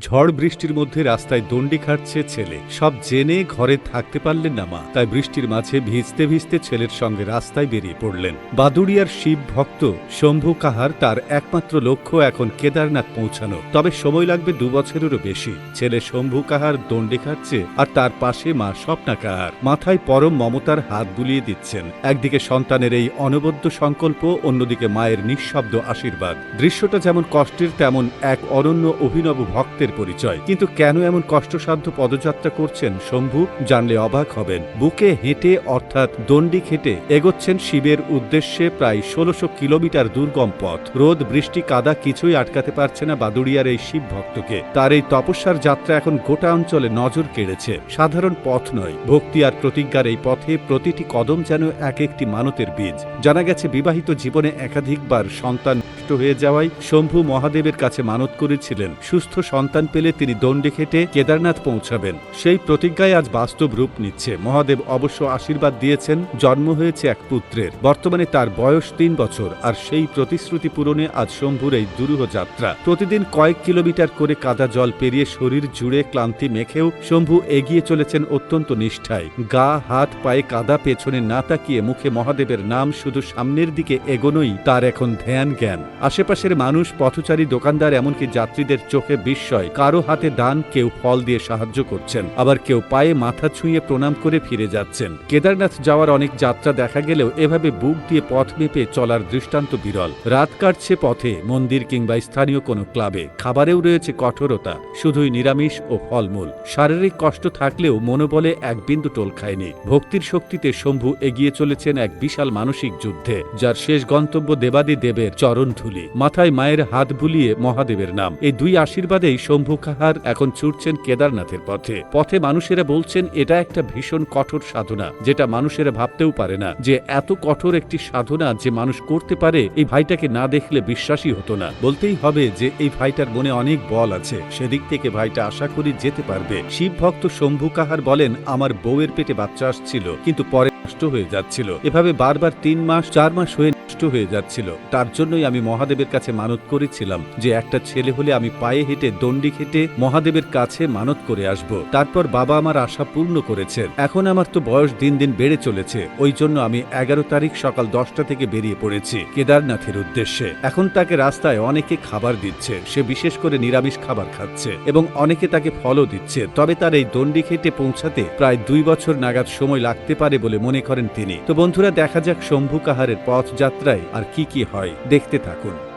ঝড় বৃষ্টির মধ্যে রাস্তায় দণ্ডি খাটছে ছেলে। সব জেনে ঘরে থাকতে পারলেন না মা। তাই বৃষ্টির মাঝে ভিজতে ভিজতে ছেলের সঙ্গে রাস্তায় বেরিয়ে পড়লেন। বাদুড়িয়ার শিব ভক্ত শম্ভু কাহার তার একমাত্র লক্ষ্য এখন কেদারনাথ পৌঁছানো। তবে সময় লাগবে দু বছরেরও বেশি। ছেলে শম্ভু কাহার দণ্ডি খাচ্ছে আর তার পাশে মা স্বপ্না কাহার। মাথায় পরম মমতার হাত বুলিয়ে দিচ্ছেন। একদিকে সন্তানের এই অনবদ্য সংকল্প, অন্যদিকে মায়ের নিঃশব্দ আশীর্বাদ। দৃশ্যটা যেমন কষ্টের, তেমন এক অনন্য অভিনব ভক্তের পরিচয়। কিন্তু কেন এমন কষ্টসাধ্য পদযাত্রা করছেন শম্ভু? জানলে অবাক হবেন। বুকে হেঁটে, অর্থাৎ দণ্ডি খেটে, এগোচ্ছেন শিবের উদ্দেশ্যে প্রায় ষোলশো কিলোমিটার দুর্গম পথ। রোদ, বৃষ্টি, কাদা কিছুই আটকাতে পারছে না বাদুড়িয়ার এই শিব ভক্তকে। তার এই তপস্যার যাত্রা এখন গোটা অঞ্চলে নজর কেড়েছে। সাধারণ পথ নয়। ভক্তি আর প্রতিজ্ঞার এই পথে প্রতিটি কদম যেন এক একটি মানতের বীজ। জানা গেছে, বিবাহিত জীবনে একাধিকবার সন্তান হয়ে যাওয়ায় শম্ভু মহাদেবের কাছে মানত করেছিলেন। সুস্থ সন্তান পেলে তিনি দণ্ডে খেটে কেদারনাথ পৌঁছাবেন। সেই প্রতিজ্ঞায় আজ বাস্তব রূপ নিচ্ছে। মহাদেব অবশ্য আশীর্বাদ দিয়েছেন, জন্ম হয়েছে এক পুত্রের। বর্তমানে তার বয়স তিন বছর, আর সেই প্রতিশ্রুতি পূরণে আজ শম্ভুর এই দুরূহ যাত্রা। প্রতিদিন কয়েক কিলোমিটার করে কাদা জল পেরিয়ে শরীর জুড়ে ক্লান্তি মেখেও শম্ভু এগিয়ে চলেছেন অত্যন্ত নিষ্ঠায়। গা, হাত, পায়ে কাদা পেছনে না তাকিয়ে মুখে মহাদেবের নাম শুধু সামনের দিকে এগোনোই তার এখন ধ্যান জ্ঞান। আশেপাশের মানুষ, পথচারী, দোকানদার, এমনকি যাত্রীদের চোখে বিস্ময়। কারও হাতে দান, কেউ ফল দিয়ে সাহায্য করছেন, আবার কেউ পায়ে মাথা ছুঁয়ে প্রণাম করে ফিরে যাচ্ছেন। কেদারনাথ যাওয়ার অনেক যাত্রা দেখা গেলেও এভাবে বুক দিয়ে পথ মেপে চলার দৃষ্টান্ত বিরল। রাত কাটছে পথে, মন্দির কিংবা স্থানীয় কোনো ক্লাবে। খাবারেও রয়েছে কঠোরতা, শুধুই নিরামিষ ও ফলমূল। শারীরিক কষ্ট থাকলেও মনোবলে এক বিন্দু টোল খায়নি। ভক্তির শক্তিতে শম্ভু এগিয়ে চলেছেন এক বিশাল মানসিক যুদ্ধে, যার শেষ গন্তব্য দেবাদি দেবের চরণধুলি। মাথায় মায়ের হাত বুলিয়ে মহাদেবের নাম। এই দুই আশীর্বাদেই শম্ভু কাহার এখন ছুটছেন কেদারনাথের পথে। পথে মানুষেরা বলছেন, এটা একটা ভীষণ কঠোর সাধনা, যেটা মানুষেরা ভাবতেও পারে না যে এত কঠোর একটি সাধনা যে মানুষ করতে পারে, এই ভাইটাকে না দেখলে বিশ্বাসই হতো না। বলতেই হবে যে, এই ভাইটার মনে অনেক বল আছে। সেদিক থেকে ভাইটা আশা করি যেতে পারবে। শিব ভক্ত শম্ভু কাহার বলেন, আমার বউয়ের পেটে বাচ্চা আসছিল, কিন্তু পরে নষ্ট হয়ে যাচ্ছিল। এভাবে বারবার তিন মাস, চার মাস হয়ে নষ্ট হয়ে যাচ্ছিল। তার জন্যই আমি মহাদেবের কাছে মানত করেছিলাম যে, একটা ছেলে হলে আমি পায়ে হেঁটে দণ্ডি খেটে মহাদেবের কাছে মানত করে আসব। তারপর বাবা আমার আশা পূর্ণ করেছেন। এখন আমার তো বয়স দিন দিন বেড়ে চলেছে। ওই জন্য আমি এগারো তারিখ সকাল দশটা থেকে বেরিয়ে পড়েছি কেদারনাথের উদ্দেশ্যে। এখন তাকে রাস্তায় অনেকে খাবার দিচ্ছে। সে বিশেষ করে নিরামিষ খাবার খাচ্ছে এবং অনেকে তাকে ফলও দিচ্ছে। তবে তার এই দণ্ডি খেটে পৌঁছাতে প্রায় দুই বছর নাগাদ সময় লাগতে পারে বলে মনে করেন তিনি। তো বন্ধুরা, দেখা যাক শম্ভু কাহারের পথ যাত্রায় আর কি কি হয়। দেখতে থাকুন।